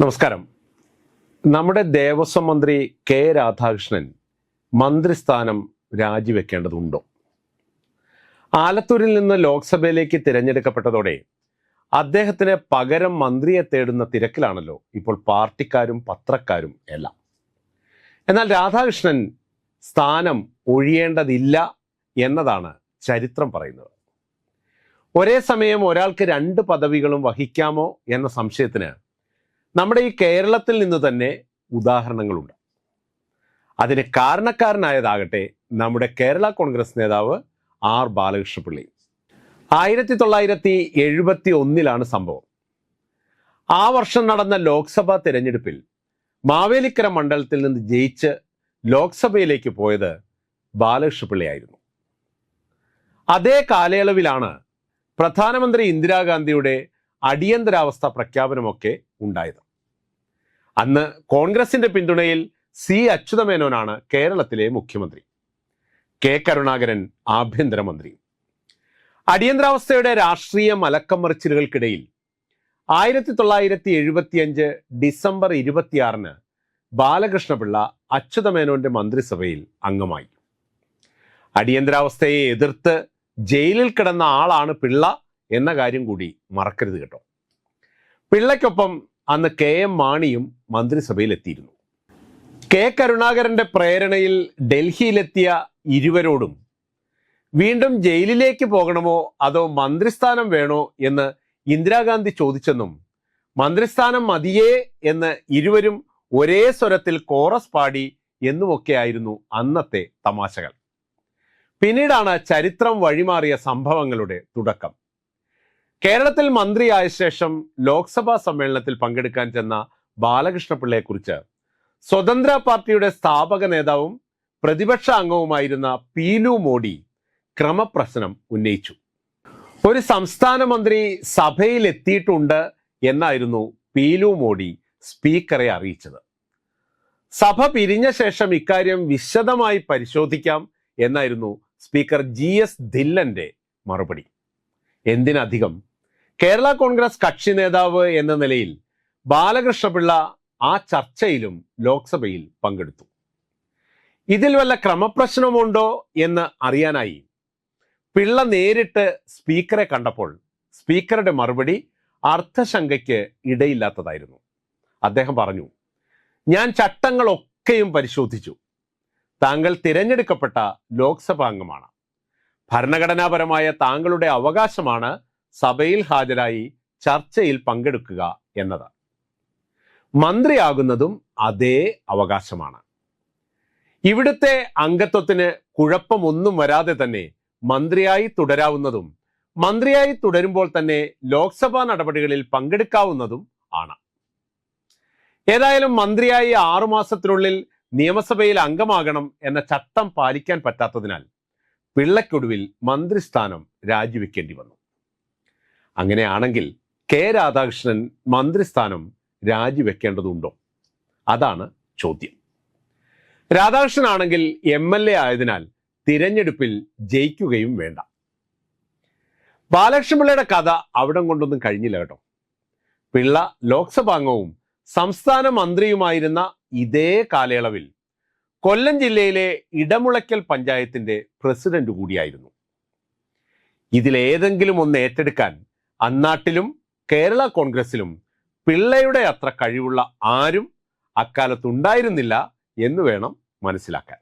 നമസ്കാരം. നമ്മുടെ ദേവസ്വം മന്ത്രി കെ രാധാകൃഷ്ണൻ മന്ത്രിസ്ഥാനം രാജിവെക്കേണ്ടതുണ്ടോ? ആലത്തൂരിൽ നിന്ന് ലോക്സഭയിലേക്ക് തിരഞ്ഞെടുക്കപ്പെട്ടതോടെ അദ്ദേഹത്തിന് പകരം മന്ത്രിയെ തേടുന്ന തിരക്കിലാണല്ലോ ഇപ്പോൾ പാർട്ടിക്കാരും പത്രക്കാരും എല്ലാം. എന്നാൽ രാധാകൃഷ്ണൻ സ്ഥാനം ഒഴിയേണ്ടതില്ല എന്നതാണ് ചരിത്രം പറയുന്നത്. ഒരേ സമയം ഒരാൾക്ക് രണ്ട് പദവികളും വഹിക്കാമോ എന്ന സംശയത്തിന് നമ്മുടെ ഈ കേരളത്തിൽ നിന്ന് തന്നെ ഉദാഹരണങ്ങളുണ്ട്. അതിന് കാരണക്കാരനായതാകട്ടെ നമ്മുടെ കേരള കോൺഗ്രസ് നേതാവ് ആർ ബാലകൃഷ്ണപിള്ളി. ആയിരത്തി തൊള്ളായിരത്തി എഴുപത്തി ഒന്നിലാണ് സംഭവം. ആ വർഷം നടന്ന ലോക്സഭാ തിരഞ്ഞെടുപ്പിൽ മാവേലിക്കര മണ്ഡലത്തിൽ നിന്ന് ജയിച്ച് ലോക്സഭയിലേക്ക് പോയത് ബാലകൃഷ്ണപിള്ളിയായിരുന്നു. അതേ കാലയളവിലാണ് പ്രധാനമന്ത്രി ഇന്ദിരാഗാന്ധിയുടെ അടിയന്തരാവസ്ഥ പ്രഖ്യാപനമൊക്കെ ഉണ്ടായത്. അന്ന് കോൺഗ്രസിന്റെ പിന്തുണയിൽ സി അച്യുതമേനോനാണ് കേരളത്തിലെ മുഖ്യമന്ത്രി. കെ കരുണാകരൻ ആഭ്യന്തരമന്ത്രി. അടിയന്തരാവസ്ഥയുടെ രാഷ്ട്രീയ മലക്കം മറിച്ചിലുകൾക്കിടയിൽ ആയിരത്തി തൊള്ളായിരത്തി എഴുപത്തിയഞ്ച് ഡിസംബർ ഇരുപത്തിയാറിന് ബാലകൃഷ്ണപിള്ള അച്യുതമേനോന്റെ മന്ത്രിസഭയിൽ അംഗമായി. അടിയന്തരാവസ്ഥയെ എതിർത്ത് ജയിലിൽ കിടന്ന ആളാണ് പിള്ള എന്ന കാര്യം കൂടി മറക്കരുത് കേട്ടോ. പിള്ളയ്ക്കൊപ്പം അന്ന് കെ എം മാണിയും മന്ത്രിസഭയിലെത്തിയിരുന്നു. കെ കരുണാകരന്റെ പ്രേരണയിൽ ഡൽഹിയിലെത്തിയ ഇരുവരോടും വീണ്ടും ജയിലിലേക്ക് പോകണമോ അതോ മന്ത്രിസ്ഥാനം വേണോ എന്ന് ഇന്ദിരാഗാന്ധി ചോദിച്ചെന്നും മന്ത്രിസ്ഥാനം മതിയേ എന്ന് ഇരുവരും ഒരേ സ്വരത്തിൽ കോറസ് പാടി എന്നുമൊക്കെയായിരുന്നു അന്നത്തെ തമാശകൾ. പിന്നീടാണ് ചരിത്രം വഴിമാറിയ സംഭവങ്ങളുടെ തുടക്കം. കേരളത്തിൽ മന്ത്രിയായ ശേഷം ലോക്സഭാ സമ്മേളനത്തിൽ പങ്കെടുക്കാൻ ചെന്ന ബാലകൃഷ്ണപിള്ളയെക്കുറിച്ച് സ്വതന്ത്ര പാർട്ടിയുടെ സ്ഥാപക നേതാവും പ്രതിപക്ഷ അംഗവുമായിരുന്ന പീലു മോഡി ക്രമപ്രശ്നം ഉന്നയിച്ചു. ഒരു സംസ്ഥാന മന്ത്രി സഭയിൽ എത്തിയിട്ടുണ്ട് എന്നായിരുന്നു പീലു മോഡി സ്പീക്കറെ അറിയിച്ചത്. സഭ പിരിഞ്ഞ ശേഷം ഇക്കാര്യം വിശദമായി പരിശോധിക്കാം എന്നായിരുന്നു സ്പീക്കർ ജി എസ് ധില്ലന്റെ മറുപടി. എന്തിനധികം കേരള കോൺഗ്രസ് കക്ഷി നേതാവ് എന്ന നിലയിൽ ബാലകൃഷ്ണപിള്ള ആ ചർച്ചയിലും ലോക്സഭയിൽ പങ്കെടുത്തു. ഇതിൽ വല്ല ക്രമപ്രശ്നമുണ്ടോ എന്ന് അറിയാനായി പിള്ള നേരിട്ട് സ്പീക്കറെ കണ്ടപ്പോൾ സ്പീക്കറുടെ മറുപടി അർത്ഥശങ്കയ്ക്ക് ഇടയില്ലാത്തതായിരുന്നു. അദ്ദേഹം പറഞ്ഞു ഞാൻ ചട്ടങ്ങളൊക്കെയും പരിശോധിച്ചു. താങ്കൾ തിരഞ്ഞെടുക്കപ്പെട്ട ലോക്സഭാംഗമാണ് ഭരണഘടനാപരമായ താങ്കളുടെ അവകാശമാണ് സഭയിൽ ഹാജരായി ചർച്ചയിൽ പങ്കെടുക്കുക എന്നത്. മന്ത്രിയാകുന്നതും അതേ അവകാശമാണ്. ഇവിടുത്തെ അംഗത്വത്തിന് കുഴപ്പമൊന്നും വരാതെ തന്നെ മന്ത്രിയായി തുടരാവുന്നതും മന്ത്രിയായി തുടരുമ്പോൾ തന്നെ ലോക്സഭാ നടപടികളിൽ പങ്കെടുക്കാവുന്നതും ആണ്. ഏതായാലും മന്ത്രിയായി ആറുമാസത്തിനുള്ളിൽ നിയമസഭയിൽ അംഗമാകണം എന്ന ചട്ടം പാലിക്കാൻ പറ്റാത്തതിനാൽ പിള്ളയ്ക്കൊടുവിൽ മന്ത്രിസ്ഥാനം രാജിവെക്കേണ്ടി വന്നു. അങ്ങനെയാണെങ്കിൽ കെ രാധാകൃഷ്ണൻ മന്ത്രിസ്ഥാനം രാജിവെക്കേണ്ടതുണ്ടോ? അതാണ് ചോദ്യം. രാധാകൃഷ്ണൻ ആണെങ്കിൽ എം എൽ എ ആയതിനാൽ തിരഞ്ഞെടുപ്പിൽ ജയിക്കുകയും വേണ്ട. ബാലകൃഷ്ണപിള്ളയുടെ കഥ അവിടം കൊണ്ടൊന്നും കഴിഞ്ഞില്ല കേട്ടോ. പിള്ള ലോക്സഭാംഗവും സംസ്ഥാന മന്ത്രിയുമായിരുന്ന ഇതേ കാലയളവിൽ കൊല്ലം ജില്ലയിലെ ഇടമുളയ്ക്കൽ പഞ്ചായത്തിന്റെ പ്രസിഡന്റ് കൂടിയായിരുന്നു. ഇതിലേതെങ്കിലും ഒന്ന് ഏറ്റെടുക്കാൻ അന്നാട്ടിലും കേരള കോൺഗ്രസിലും പിള്ളയുടെ അത്ര കഴിവുള്ള ആരും അക്കാലത്തുണ്ടായിരുന്നില്ല എന്ന് വേണം മനസ്സിലാക്കാൻ.